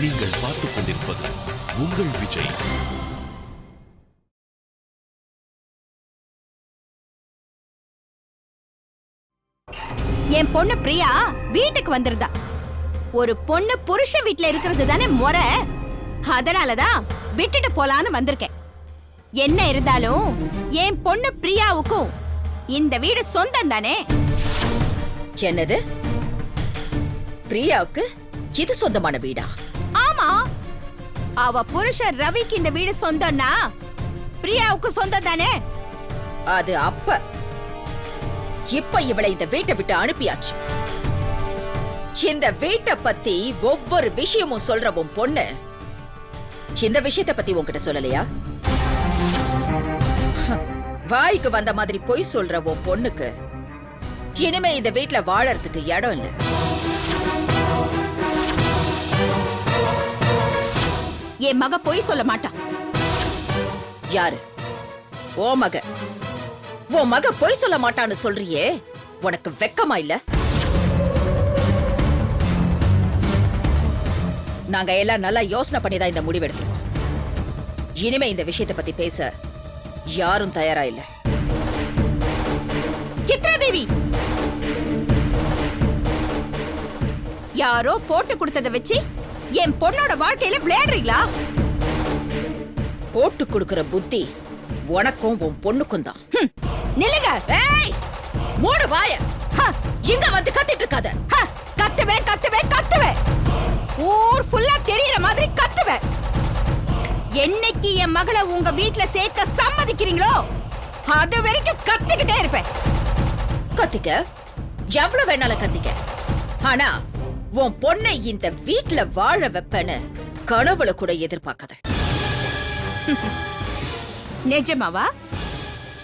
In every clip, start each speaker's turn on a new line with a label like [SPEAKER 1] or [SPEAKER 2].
[SPEAKER 1] நீங்கள் பார்த்துக் கொண்டிருப்பது உங்கள் விஜய்.
[SPEAKER 2] என் பொண்ணு பிரியா வீட்டுக்கு வந்திருந்தா. ஒரு பொண்ணு புருஷ வீட்ல இருக்கிறது தானே முறை. அதனாலதான் விட்டுட்டு போலான்னு வந்திருக்கேன். என்ன இருந்தாலும் என் பொண்ணு பிரியாவுக்கும் இந்த வீடு சொந்தம் தானே.
[SPEAKER 3] என்னது? பிரியாவுக்கு இது சொந்தமான வீடா?
[SPEAKER 2] ஆமா. அவ புருஷன் ரவிக்கு இந்த வீடு சொந்தம்னா பிரியாவுக்கு சொந்தம் தானே?
[SPEAKER 3] அது அப்ப. இப்ப இவளை இந்த வீட்டை விட்டு அனுப்பியாச்சு. இந்த வீட்டை பத்தி ஒவ்வொரு விஷயமும் சொல்ற உன் பொண்ணு இந்த விஷயத்தை பத்தி உன்கிட்ட சொல்லலையா? வாய்க்கு வந்த மாதிரி பொய் சொல்ற உன் பொண்ணுக்கு இனிமே இந்த வீட்டுல வாழறதுக்கு இடம் இல்ல.
[SPEAKER 2] என் மக பொய் சொல்ல மாட்டா
[SPEAKER 3] யாரு? ஓ மக. உன் மக பொய் சொல்ல மாட்டான்னு சொல்றியே. உனக்கு வெக்கமா இல்ல? நாங்க எல்லாம் நல்லா யோசனை பண்ணி தான் இந்த முடிவு எடுத்திருக்கோம். இனிமே இந்த விஷயத்தை பத்தி பேச யாரும் தயாரா இல்ல.
[SPEAKER 2] சித்ராதேவி! யாரோ போட்டு கொடுத்ததை வச்சு என் பொண்ணோட வாழ்க்கையில விளையாடுறீங்களா?
[SPEAKER 3] போட்டு கொடுக்கிற புத்தி உனக்கும் உன் பொண்ணுக்கும் தான்.
[SPEAKER 2] நிலுங்க
[SPEAKER 3] ஏய் மூடு வாய.
[SPEAKER 2] ஹ,
[SPEAKER 3] இங்க வந்து கத்திட்டு இருக்காத.
[SPEAKER 2] ஹ, கத்துவேன் கத்துவேன் கத்துவேன். ஊர் ஃபுல்லா தெரியற மாதிரி கத்துவேன். என்னைக்கு என் மகளை உங்க வீட்ல சேர்க்க சம்மதிக்கிறீங்களோ அது வரைக்கும் கத்திக்கிட்டே இருப்பேன்.
[SPEAKER 3] கத்திக்க? எவ்வளவு வேணாலும் கத்திக்க. ஆனா உன் பொண்ணை இந்த வீட்ல வாழ வைப்பேன்னு கனவுல கூட எதிர்பார்க்காத.
[SPEAKER 2] நிஜமாவா?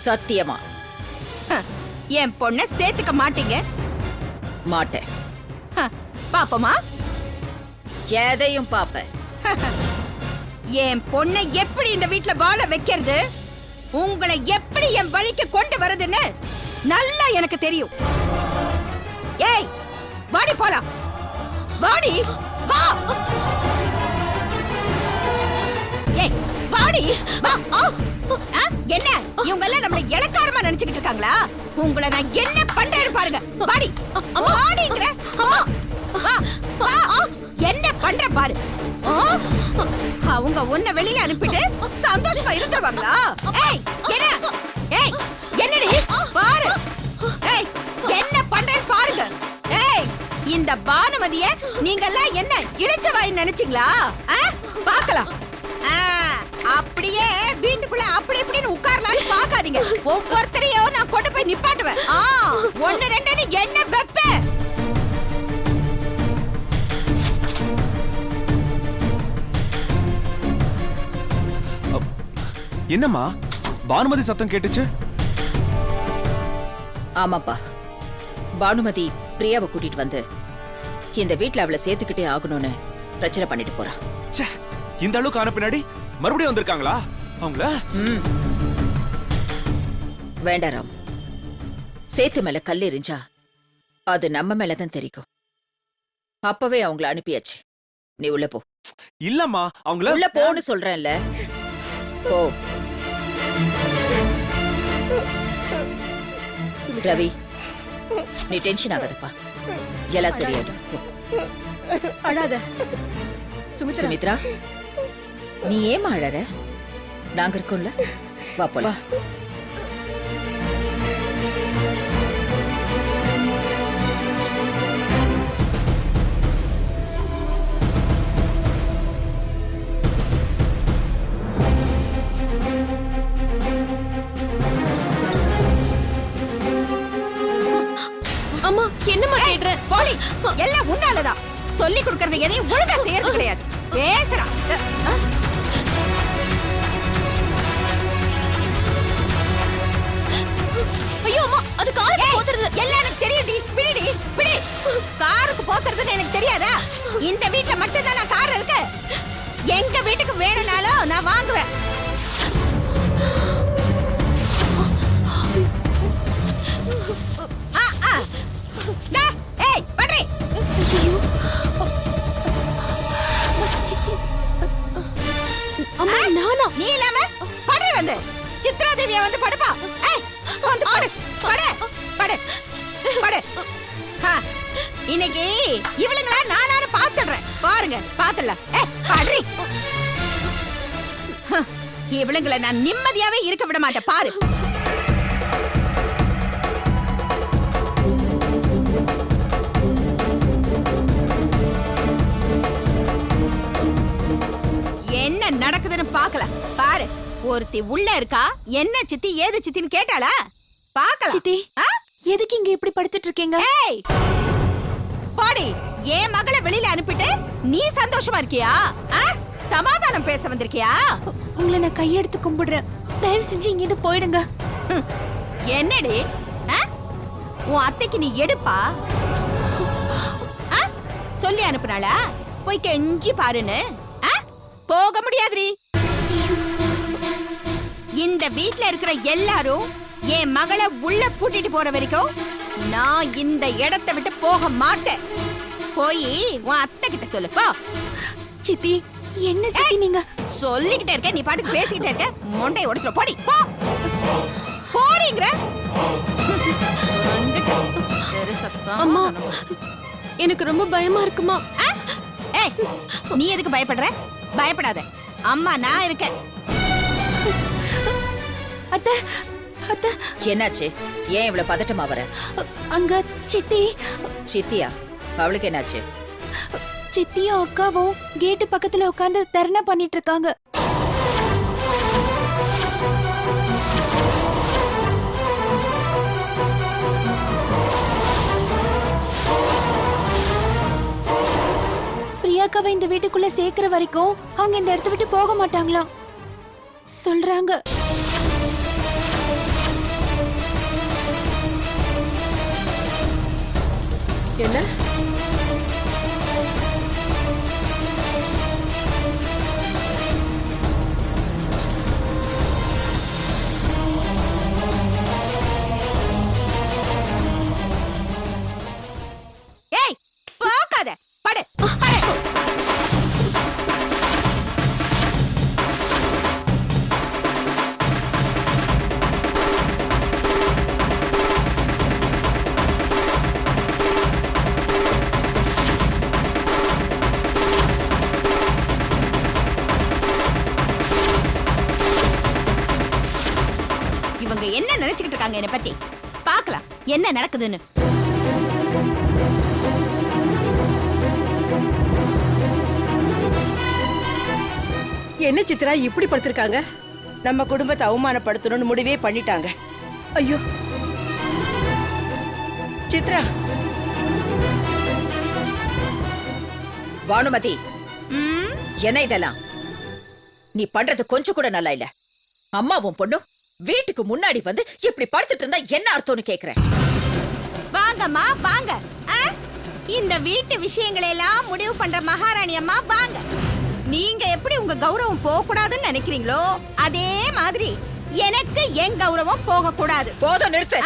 [SPEAKER 3] சத்தியமா.
[SPEAKER 2] என் பொண்ண சேர்த்துக்க மாட்டீங்க?
[SPEAKER 3] மாட்டேன்.
[SPEAKER 2] பாப்போமா?
[SPEAKER 3] எதையும் பாப்பேன்
[SPEAKER 2] என் பொண்ணை எப்படி இந்த வீட்ல வாழ வைக்கிறது? உங்களை எப்படி என் வழிக்கு கொண்டு வரதுன்னு நல்லா எனக்கு தெரியும். ஏய் வாடி போலாம். வாடி வா. ஏய் வாடி வா. என்ன? இவங்க எல்லாம் நம்மள இளக்காரமா நினைச்சுக்கிட்டு இருக்காங்களா? உங்களை நான் என்ன பண்றேன் பாருங்க. வாடி வாடிங்கற. வா வா என்ன பண்ற பாரு. அவங்க உன்னை வெளியில அனுப்பிட்டு சந்தோஷமா இருந்துருவாங்களா? ஏய் இந்த பானுமதிய நீங்க எல்லாம் என்ன இளைச்சவாய் நினைச்சீங்களா? ஆ, அப்படியே வீட்டுக்குள்ள அப்படி இப்படின்னு உட்காரலாம்னு பார்க்காதீங்க. ஒவ்வொருத்தரையும் நான் கொண்டு போய் நிப்பாட்டுவேன். ஆ, ஒண்ணு ரெண்டுன்னு என்ன வெப்பேன்
[SPEAKER 4] என்னம்மா? பானுமதி சத்தம் கேட்டுச்சு?
[SPEAKER 3] ஆமாப்பா. பானுமதி பிரியாவை கூட்டிட்டு வந்து இந்த வீட்ல அவளை சேர்த்துக்கிட்டே ஆகணும்னு பிரச்சனை பண்ணிட்டு போறா.
[SPEAKER 4] ச்சே இந்த அளவுக்கு ஆன பின்னாடி மறுபடியும் வந்திருக்காங்களா? அவங்கள?
[SPEAKER 3] ம். வேண்டாம் ராம். சேத்து மேல கல் எறிஞ்சா அது நம்ம மேலதான் தெரிக்கும். அப்பவே அவங்கள அனுப்பியாச்சு. நீ உள்ள போ.
[SPEAKER 4] இல்லம்மா அவங்கள
[SPEAKER 3] உள்ள போன்னு சொல்றேன்ல. போ. ரவி நீ டென்ஷன் ஆகாதப்பா. எல்லாம் சரியாயிடும்.
[SPEAKER 2] அழாத
[SPEAKER 3] சுமித்ரா நீ ஏமா அழற? நாங்க இருக்கோம்ல. வா போலாம்.
[SPEAKER 2] எல்லாம் உன்னாலதான். சொல்லி கொடுக்கறது எதையும் ஒழுங்கா செய்யறது கிடையாது. பேசுறா ஐயோ அம்மா அது காருக்கு போத்துறது. எல்லாம் எனக்கு தெரியும்டி. பிடிடி பிடி காருக்கு போத்துறதுன்னு எனக்கு தெரியாதா? இந்த வீட்ல மட்டும் தான் நான் கார் இருக்கு. எங்க வீட்டுக்கு வேணும்னாலும் நான் வாங்குவேன். சித்ரா தேவியா வந்து படுப்பா. ஏய் வந்து படு படு படு படு. இன்னைக்கு இவளுங்கள நானானு பாத்துடுறேன் பாருங்க பாத்துடலாம் ஏய் படுறி. ஹ, நான் நிம்மதியாவே இருக்க விட மாட்டேன். பாரு. என்ன நடக்குதுன்னு பாக்கல பாரு. ஒருத்தி உள்ள இருக்கா? என்ன சித்தி ஏது சித்தின்னு கேட்டாளா? பாக்கலாம்
[SPEAKER 5] சித்தி? எதுக்கு இங்க இப்படி படுத்துட்டு இருக்கீங்க?
[SPEAKER 2] ஏய்! பாடி என் மகளை வெளியில அனுப்பிட்டு நீ சந்தோஷமா இருக்கியா? ஆ? சமாதானம் பேச வந்திருக்கியா?
[SPEAKER 5] உங்களை நான் கையெடுத்து கும்பிடுறேன். தயவு செஞ்சு இங்க இருந்து போயிடுங்க.
[SPEAKER 2] என்னடி? ஆ? உன் அத்தைக்கு நீ எடுப்பா? ஆ? சொல்லி அனுப்புனாளா? போய் கெஞ்சி பாருன்னு. ஆ? போக முடியாதுடி. இந்த வீட்ல இருக்கிற எல்லாரும் என் மகளை உள்ள கூட்டிட்டு போற வரைக்கும் நான் இந்த இடத்தை விட்டு போக மாட்டேன். போய் உன் அத்தை கிட்ட சொல்லு போ.
[SPEAKER 5] சித்தி என்ன சித்தி நீங்க?
[SPEAKER 2] சொல்லிக்கிட்டே இருக்க நீ பாட்டுக்கு பேசிக்கிட்டே இருக்க. மொண்டை உடைச்சு போடி போ. போடிங்கிற.
[SPEAKER 5] அம்மா. எனக்கு ரொம்ப பயமா இருக்குமா?
[SPEAKER 2] ஆ? ஏய் நீ எதுக்கு பயப்படுற? பயப்படாத. அம்மா நான் இருக்கேன்.
[SPEAKER 5] அத்த அத்த.
[SPEAKER 3] என்னாச்சு? ஏன் இவ்வளவு பதட்டமா வர
[SPEAKER 5] அங்க சித்தி.
[SPEAKER 3] சித்தியா? அவளுக்கு என்னாச்சு?
[SPEAKER 5] சித்தியும் அக்காவும் கேட்டு பக்கத்துல உட்கார்ந்து தர்ணா பண்ணிட்டு இருக்காங்க பிரியாக்காவை இந்த வீட்டுக்குள்ள சேர்க்கிற வரைக்கும் அவங்க இந்த இடத்த விட்டு போக மாட்டாங்களாம். சொல்றாங்க.
[SPEAKER 6] என்ன
[SPEAKER 2] ஏய் இவங்க என்ன நினைச்சுக்கிட்டு இருக்காங்க என்னை பத்தி? பார்க்கலாம். என்ன நடக்குதுன்னு.
[SPEAKER 6] என்ன சித்ரா இப்படி படுத்திருக்காங்க? நம்ம குடும்பத்தை அவமானப்படுத்தணும்னு முடிவே பண்ணிட்டாங்க. ஐயோ. சித்ரா.
[SPEAKER 3] பானுமதி. என்ன இதெல்லாம்? நீ பண்றது கொஞ்சம் கூட நல்லா இல்ல. அம்மாவும் பொண்ணும் வீட்டுக்கு முன்னாடி வந்து இப்படி படுத்துட்டு இருந்தா என்ன அர்த்தம்னு கேக்குறேன்.
[SPEAKER 2] வாங்கம்மா வாங்க? இந்த வீட்டு விஷயங்களை எல்லாம் முடிவு பண்ற மகாராணி அம்மா வாங்க. நீங்க எப்படி உங்க கௌரவம் போக கூடாதுன்னு நினைக்கிறீங்களோ அதே மாதிரி எனக்கு என் கௌரவம் போக கூடாது
[SPEAKER 3] போதும் நிறுத்து?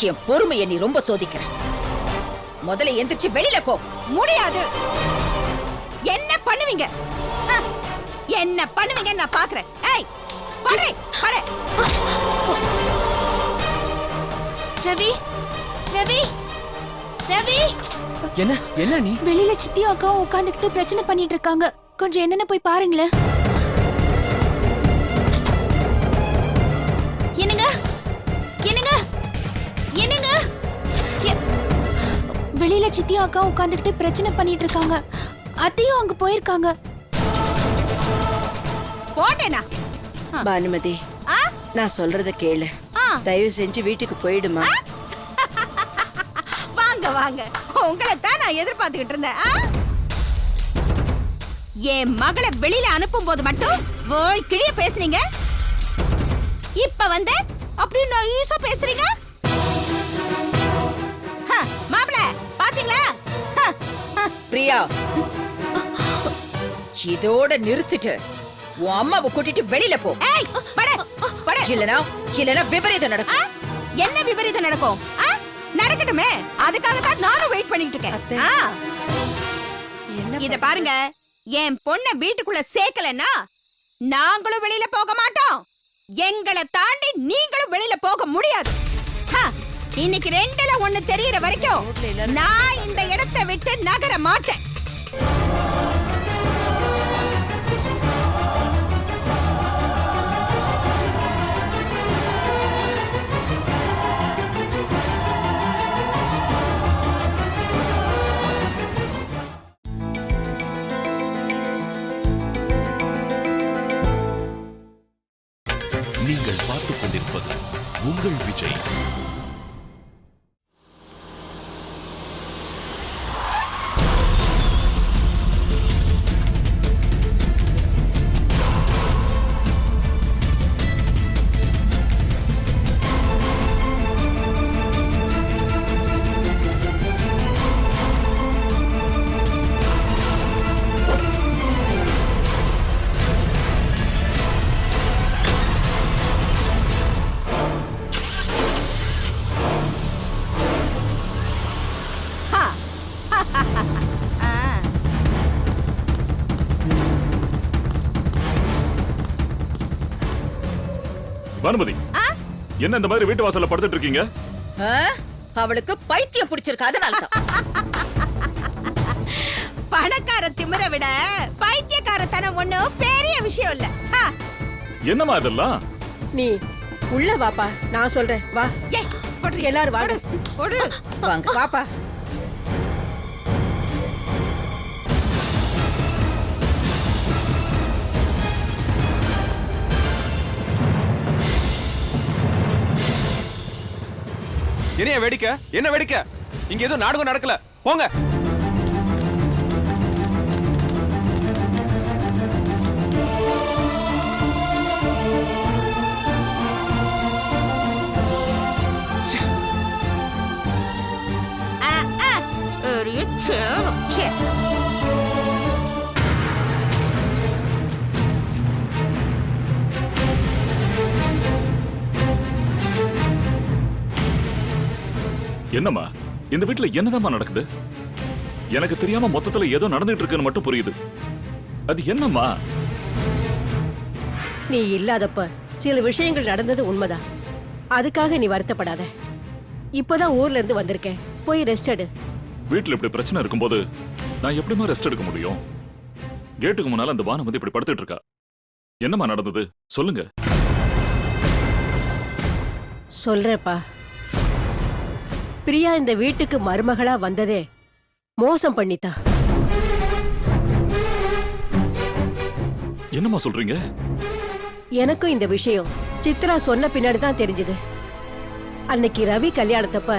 [SPEAKER 3] என் பொறுமையை நீ ரொம்ப சோதிக்கிற. முதல்ல எந்திரிச்சு வெளியில போ.
[SPEAKER 2] முடியாது. என்ன பண்ணுவீங்க? என்ன பண்ணுவீங்க நான் பாக்குறேன். படு படு.
[SPEAKER 5] ரவி ரவி ரவி.
[SPEAKER 4] என்ன என்ன நீ?
[SPEAKER 5] வெளியில சித்தியும் அக்காவும் உட்காந்துக்கிட்டு பிரச்சனை பண்ணிட்டு இருக்காங்க. கொஞ்சம் என்னன்னு போய் பாருங்களேன். என்னங்க? என்னங்க? என்னங்க? வெளியில சித்தியும் அக்காவும் உட்காந்துக்கிட்டு பிரச்சனை பண்ணிட்டு இருக்காங்க. அத்தையும் அங்க போயிருக்காங்க.
[SPEAKER 2] போட்டேனா?
[SPEAKER 6] பானுமதி
[SPEAKER 2] ஆ?
[SPEAKER 6] நான் சொல்றத கேளு. தயவு செஞ்சு வீட்டுக்கு போயிடுமா?
[SPEAKER 2] வாங்க வாங்க. உங்களை தான் நான் எதிர்பார்த்துக்கிட்டு இருந்தேன்? என் மகளை வெளியில அனுப்பும் போது மட்டும் ஓய் கிழிய பேசுறீங்க? இப்ப வந்து அப்படி நைஸா பேசுறீங்க? மாப்பிள பாத்தீங்களா.
[SPEAKER 3] பிரியா இதோட நிறுத்திட்டு. உன் அம்மாவை கூட்டிட்டு வெளியில போ. இல்லனா இல்லனா விபரீதம்? நடக்கும்.
[SPEAKER 2] என்ன விபரீதம் நடக்கும்? நடக்கட்டுமே. அதுக்காக தான் நானும் வெயிட் பண்ணிட்டு. இருக்கேன். இத பாருங்க. என் பொண்ண வீட்டுக்குள்ள சேர்க்கலன்னா நாங்களும் வெளியில போக மாட்டோம். எங்களை தாண்டி நீங்களும் வெளியில போக முடியாது. இன்னைக்கு ரெண்டுல ஒண்ணு தெரியற வரைக்கும் நான் இந்த இடத்தை விட்டு நகர மாட்டேன்.
[SPEAKER 1] உங்கள் விஜய்.
[SPEAKER 7] என்ன இந்த மாதிரி வீட்டு வாசல்ல படுத்துட்டு இருக்கீங்க?
[SPEAKER 3] அவளுக்கு பைத்தியம் பிடிச்சிருக்கு அதனால தான்
[SPEAKER 2] பணக்கார திமிர விட பைத்தியக்காரத்தனம் ஒண்ணும் பெரிய விஷயம் இல்ல ஹா.
[SPEAKER 7] என்னம்மா இதெல்லாம்
[SPEAKER 6] நீ உள்ள வாப்பா நான் சொல்றேன் வா
[SPEAKER 2] ஏய், போடு.
[SPEAKER 6] எல்லாரும்
[SPEAKER 2] போடு.
[SPEAKER 3] வாங்க
[SPEAKER 6] வாப்பா
[SPEAKER 4] என்னைய வேடிக்கை என்ன வேடிக்கை? இங்க எதுவும் நாடகம் நடக்கல. போங்க.
[SPEAKER 7] என்னம்மா? இந்த வீட்டுல என்னதாம்மா நடக்குது? எனக்கு தெரியாம மொத்தத்துல ஏதோ நடந்துட்டு இருக்குன்னு மட்டும் புரியுது. அது என்னம்மா?
[SPEAKER 6] நீ இல்லாதப்ப சில விஷயங்கள் நடந்தது உண்மைதான். அதுக்காக நீ வருத்தப்படாத. இப்பதான் ஊர்ல இருந்து வந்திருக்கேன். போய் ரெஸ்ட் எடு.
[SPEAKER 7] வீட்டுல இப்படி பிரச்சனை இருக்கும்போது நான் எப்படிம்மா ரெஸ்ட் எடுக்க முடியும்? கேட்டுக்கு முன்னால அந்த பானுமதி இப்படி படுத்துட்டு இருக்கா என்னம்மா நடந்தது? சொல்லுங்க.
[SPEAKER 6] சொல்றேப்பா பிரியா இந்த வீட்டுக்கு மருமகளா வந்ததே. மோசம் பண்ணித்தா
[SPEAKER 7] என்னம்மா சொல்றீங்க?
[SPEAKER 6] எனக்கும் இந்த விஷயம். சித்ரா சொன்ன பின்னாடி தான் தெரிஞ்சது. அன்னைக்கு ரவி கல்யாணத்தப்ப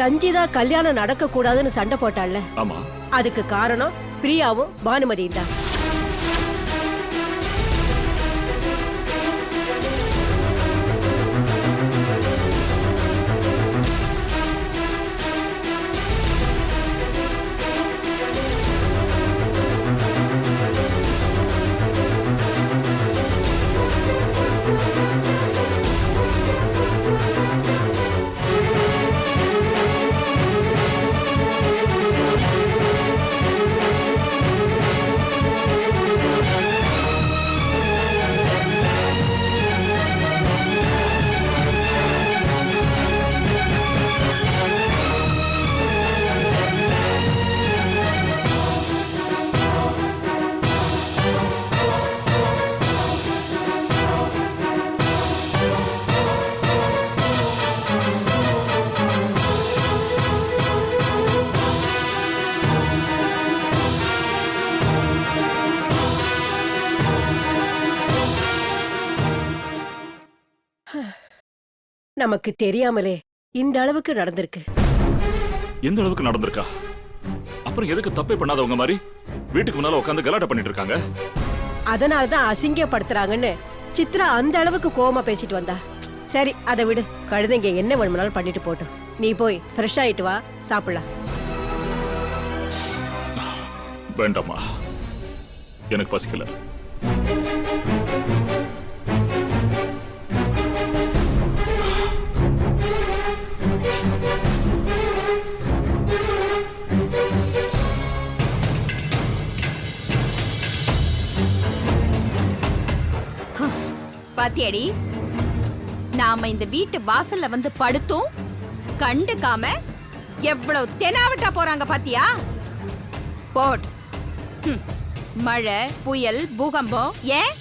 [SPEAKER 6] ரஞ்சிதா கல்யாணம் நடக்க கூடாதுன்னு சண்டை போட்டாள்ல.
[SPEAKER 7] ஆமா.
[SPEAKER 6] அதுக்கு காரணம் பிரியாவும் பானுமதியும் தான். நமக்கு தெரியாமலே இந்த அளவுக்கு நடந்திருக்கு.
[SPEAKER 7] எந்த அளவுக்கு நடந்திருக்கா? அப்புறம் எதுக்கு தப்பே பண்ணாதவங்க மாதிரி வீட்டுக்கு முன்னால உட்காந்து கலாட்டா பண்ணிட்டு இருக்காங்க
[SPEAKER 6] அதனால தான் அசிங்கப்படுத்துறாங்கன்னு சித்ரா அந்த அளவுக்கு கோவமா பேசிட்டு வந்தா. சரி அதை விடு. கழுதைங்க என்ன வேணும்னாலும் பண்ணிட்டு போட்டும். நீ போய் ஃப்ரெஷ் ஆயிட்டு வா சாப்பிடலாம்.
[SPEAKER 7] வேண்டாம்மா. எனக்கு பசிக்கல.
[SPEAKER 2] பாத்தியாடி. நாம இந்த வீட்டு வாசல்ல வந்து படுத்தும். கண்டுக்காம எவ்வளவு தெனாவட்டா போறாங்க பாத்தியா? போட். மழை புயல் பூகம்பம். ஏன்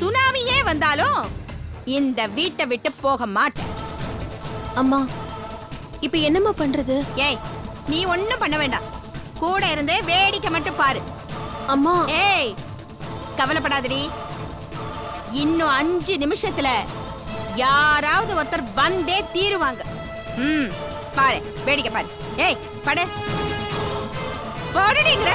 [SPEAKER 2] சுனாமியே வந்தாலும் இந்த வீட்டை விட்டு போக மாட்டேன்.
[SPEAKER 5] அம்மா இப்ப என்னம்மா பண்றது?
[SPEAKER 2] ஏய் நீ ஒண்ணும் பண்ண வேண்டாம். கூட இருந்து வேடிக்கை மட்டும் பாரு.
[SPEAKER 5] அம்மா.
[SPEAKER 2] ஏய் கவலைப்படாதடி. இன்னும் அஞ்சு நிமிஷத்துல யாராவது ஒருத்தர் வந்தே தீருவாங்க. ம் பாரு வேடிக்கை பாரு. ஏய் படு. போடுடிங்கிற.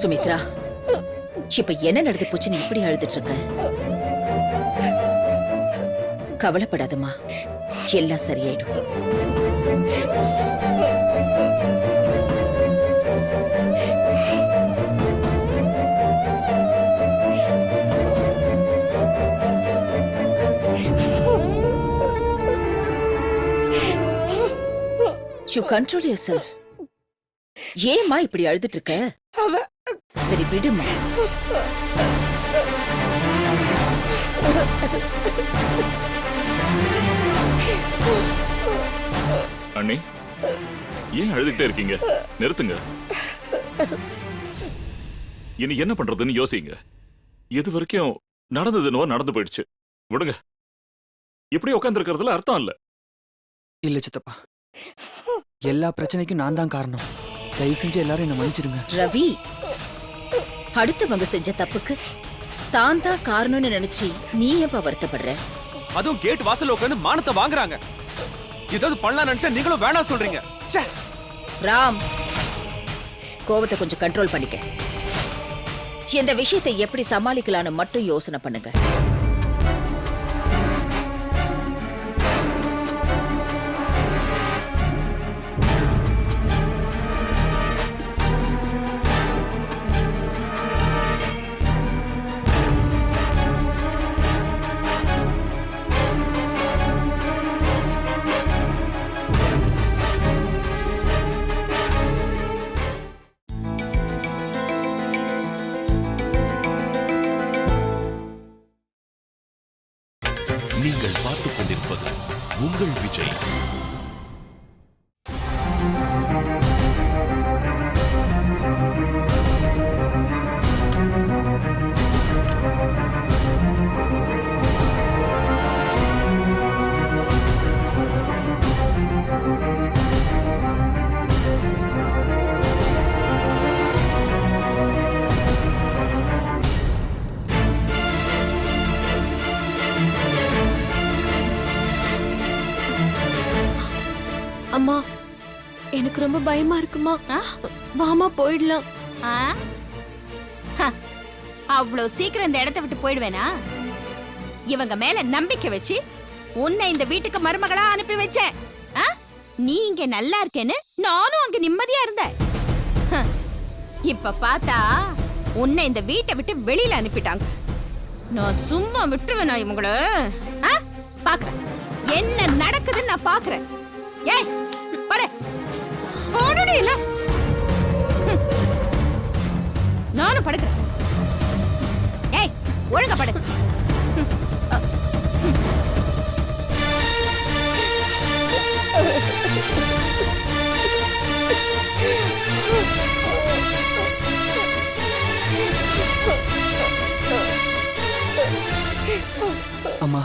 [SPEAKER 3] சுமித்ரா இப்ப என்ன நடந்து போச்சு நீ இப்படி அழுதுட்டு இருக்க? கவலைப்படாதம்மா. எல்லாம் சரியாயிடும். You control yourself. ஏமா இப்படி அழுதுட்டு இருக்க? சரி விடுமா?
[SPEAKER 7] அண்ணி ஏன் அழுதுகிட்டே இருக்கீங்க? நிறுத்துங்க. இனி என்ன பண்றதுன்னு யோசிங்க. இது வரைக்கும் நடந்ததுன்னவோ நடந்து போயிடுச்சு. விடுங்க. இப்படி உட்காந்துருக்கிறதுல அர்த்தம் இல்ல.
[SPEAKER 8] இல்ல சித்தப்பா. எல்லா பிரச்சனைக்கும் நான் தான் காரணம். தயவு செஞ்சு எல்லாரும் என்ன மன்னிச்சிடுங்க.
[SPEAKER 3] ரவி அடுத்தவங்க செஞ்ச தப்புக்கு தான் தான் காரணம்னு நினைச்சு நீ ஏப்பா வருத்தப்படுற?
[SPEAKER 4] அதுவும் கேட் வாசல்ல உட்காந்து மானத்தை வாங்குறாங்க. ஏதாவது பண்ணலாம் நினைச்சா நீங்களும் வேணாம் சொல்றீங்க.
[SPEAKER 3] ராம் கோவத்தை கொஞ்சம் கண்ட்ரோல் பண்ணிக்க. இந்த விஷயத்தை எப்படி சமாளிக்கலாம்னு மட்டும் யோசனை பண்ணுங்க.
[SPEAKER 5] எனக்கு ரொம்ப பயமா இருக்குமா? வாமா போயிடலாம்.
[SPEAKER 2] அவ்வளவு சீக்கிரம் இந்த இடத்தை விட்டு போயிடுவேனா? இவங்க மேல நம்பிக்கை வச்சு உன்னை இந்த வீட்டுக்கு மருமகளா அனுப்பி வச்சேன். ஆ? நீ இங்க நல்லா இருக்கேன்னு நானும் அங்க நிம்மதியா இருந்தேன். இப்ப பார்த்தா உன்னை இந்த வீட்டை விட்டு வெளியில அனுப்பிட்டாங்க. நான் சும்மா விட்டுருவேனா இவங்கள? ஆ? பாக்குறேன். என்ன நடக்குதுன்னு நான் பாக்குறேன். ஏய் படு. போடுடி இல்ல. நானும் படுக்கிறேன். ஏய் ஒழுங்கா படு.
[SPEAKER 8] அம்மா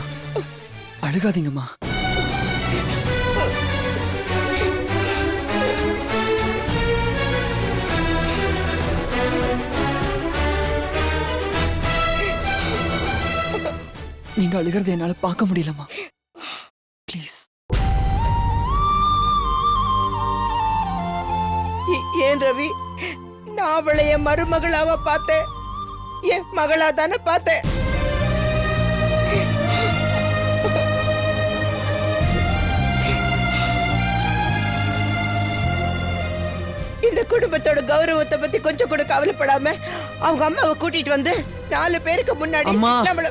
[SPEAKER 8] அழுகாதீங்கம்மா. நீங்க அழுகிறத என்னால பார்க்க முடியலம்மா. ப்ளீஸ்
[SPEAKER 9] ஏன் ரவி? நான் அவளை என் மருமகளாவ பார்த்தேன். என் மகளா தானே பார்த்தேன். இந்த குடும்பத்தோட கௌரவத்தை பத்தி கொஞ்சம் கூட கவலைப்படாம அவங்க அம்மாவை கூட்டிட்டு வந்து நாலு பேருக்கு முன்னாடி. நம்மள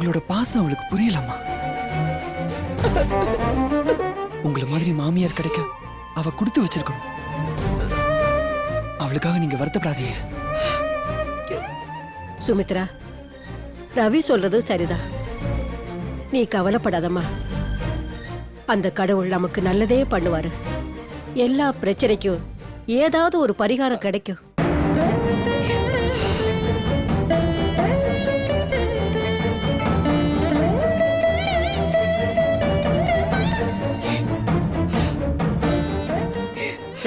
[SPEAKER 8] உங்களோட பாசம் அவளுக்கு புரியலம்மா. உங்களை மாதிரி மாமியார் கிடைக்க அவ கொடுத்து வச்சிருக்கணும். அவளுக்காக நீங்க வருத்தப்படாதீங்க.
[SPEAKER 6] சுமித்ரா ரவி சொல்றது சரிதான் நீ கவலைப்படாதம்மா. அந்த கடவுள் நமக்கு நல்லதே பண்ணுவாரு. எல்லா பிரச்சனைக்கும் ஏதாவது ஒரு பரிகாரம் கிடைக்கும்.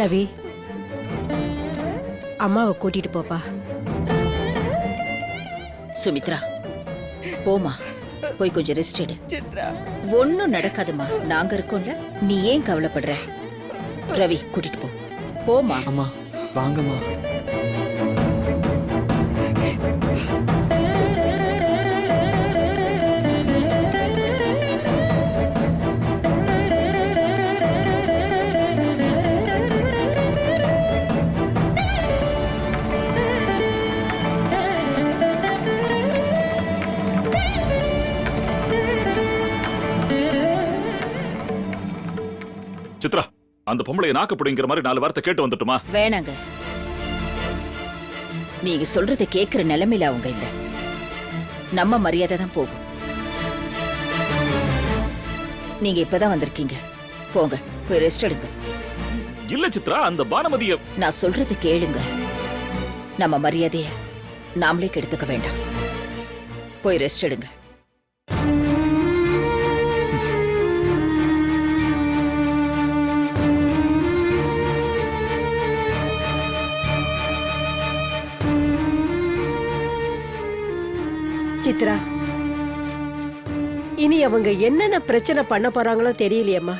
[SPEAKER 6] ரவி. அம்மாவை கூட்டிட்டு போப்பா.
[SPEAKER 3] சுமித்ரா போமா போய் கொஞ்சம் ரெஸ்ட் எடு. ஒண்ணும் நடக்காதுமா நாங்க இருக்கோம்ல நீ ஏன் கவலைப்படுற? ரவி கூட்டிட்டு போ. போமா
[SPEAKER 8] அம்மா வாங்கம்மா.
[SPEAKER 7] சித்ரா அந்த பொம்பளைய நாக்கு பிடிங்கிற மாதிரி நாலு வார்த்தை கேட்டு வந்துட்டுமா?
[SPEAKER 3] வேணாங்க. நீங்க சொல்றதை கேக்குற நிலைமையில அவங்க இல்ல. நம்ம மரியாதை தான் போகும். நீங்க இப்பதான் வந்திருக்கீங்க. போங்க போய் ரெஸ்ட் எடுங்க.
[SPEAKER 7] இல்ல சித்ரா அந்த பானுமதிய
[SPEAKER 3] நான் சொல்றது கேளுங்க. நம்ம மரியாதைய நாமளே கெடுத்துக்க வேண்டாம். போய் ரெஸ்ட் எடுங்க.
[SPEAKER 6] சித்ரா இனி அவங்க என்னென்ன பிரச்சனை பண்ண போறாங்களோ தெரியலையேம்மா.